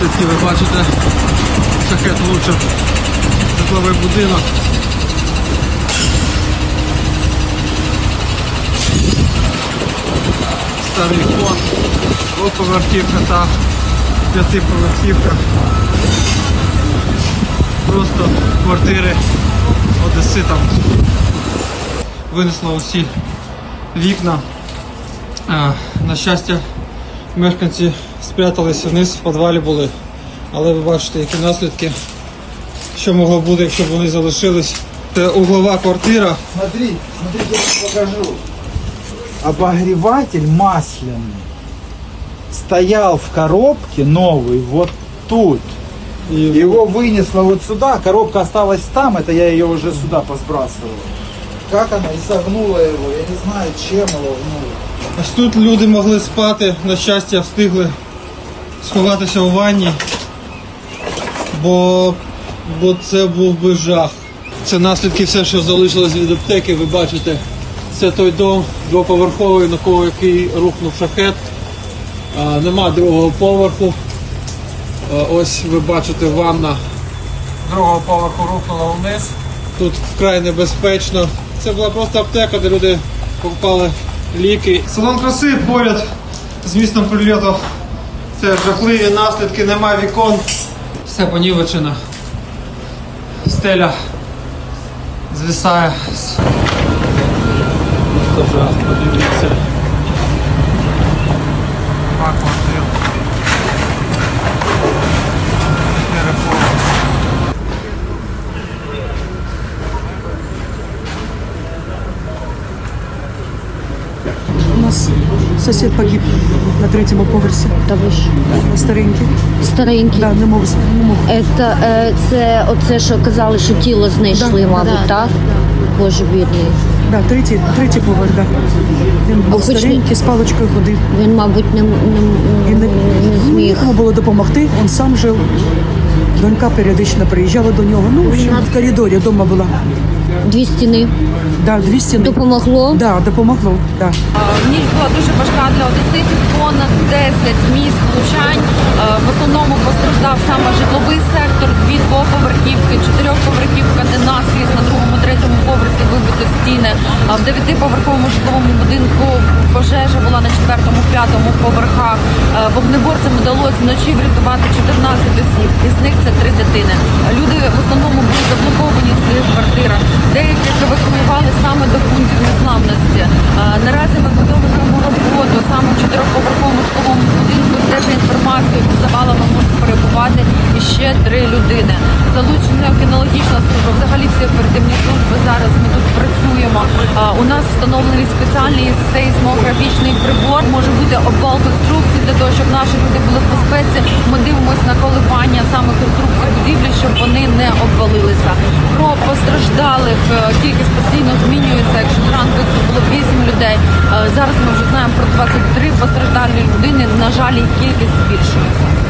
наслідки. Ви бачите, шахет влучив житловий будинок. Старий фонд, двоповерхівка та п'ятиповерхівка. Просто квартири одеситам. Винесло усі вікна. На щастя, мешканці спряталися вниз, в підвалі були. Але ви бачите, які наслідки, що могло бути, якщо б вони залишились. Це углова квартира. Смотри, смотрите, я вам покажу. Обогреватель масляный стоял в коробке новый вот тут. І Его вынесло вот сюда, коробка осталась там, это я ее уже сюда посбрасывал. Как она и согнула его, я не знаю, чем его ну, Ось тут люди могли спати, на щастя, встигли сховатися у ванні, бо, бо це був би жах. Це наслідки все, що залишилось від аптеки, ви бачите. Це той дом двоповерховий, на кого який рухнув шахет. А, нема другого поверху. А, ось ви бачите ванна другого поверху рухнула вниз. Тут вкрай небезпечно. Це була просто аптека, де люди покупали ліки. Салон краси поряд з містом прильоту. Це жахливі наслідки, немає вікон. Все понівечено. Стеля звисає. Подивіться. Сосед погиб на третьому поверсі. Та ви ж Старенький. старенький. Да, не мов, не. Це, е, це оце, що казали, що тіло знайшли, Да, мабуть, да, так? Боже бідний. Да, третій, третій поверх, да. Він був старенький, з паличкою ходив. Він, мабуть, не, не, не, не зміг. Йому було допомогти, він сам жив. Донька періодично приїжджала до нього. Ну, в общем, в коридорі вдома була. Дві стіни. Да, дві стіни. Допомогло? Да, допомогло. Да. Ніч була дуже важка для одеситів, понад 10 місць влучань. Е, В основному постраждав саме житловий сектор, дві двоповерхівки, чотирьохповерхівка, де наскрізь на другому, третьому поверсі стіни. А В дев'ятиповерховому житловому будинку пожежа була на четвертому, п'ятому поверхах. Е, Вогнеборцям вдалося вночі врятувати 14 осіб, із них це три дитини. Люди в основному були заблоковані в своїх квартирах. Деяких евакуювали саме до пунктів незламності. Е, Наразі ми продовжуємо роботу саме в чотирьохповерховому житловому будинку, інформацією під завалами можуть перебувати іще три людини. Залучена кінологічна служба, взагалі всі оперативні служби. Зараз ми тут працюємо. У нас встановлений спеціальний сейсмографічний прибор. Може бути обвал конструкції для того, щоб наші люди були в безпеці. Ми дивимося на коливання саме конструкції будівлі, щоб вони не обвалилися. Про постраждалих е, кількість постійно змінюється. Якщо зранку це було 8 людей, е, зараз ми вже знаємо про 23 постраждалі людини. На жаль, кількість збільшується.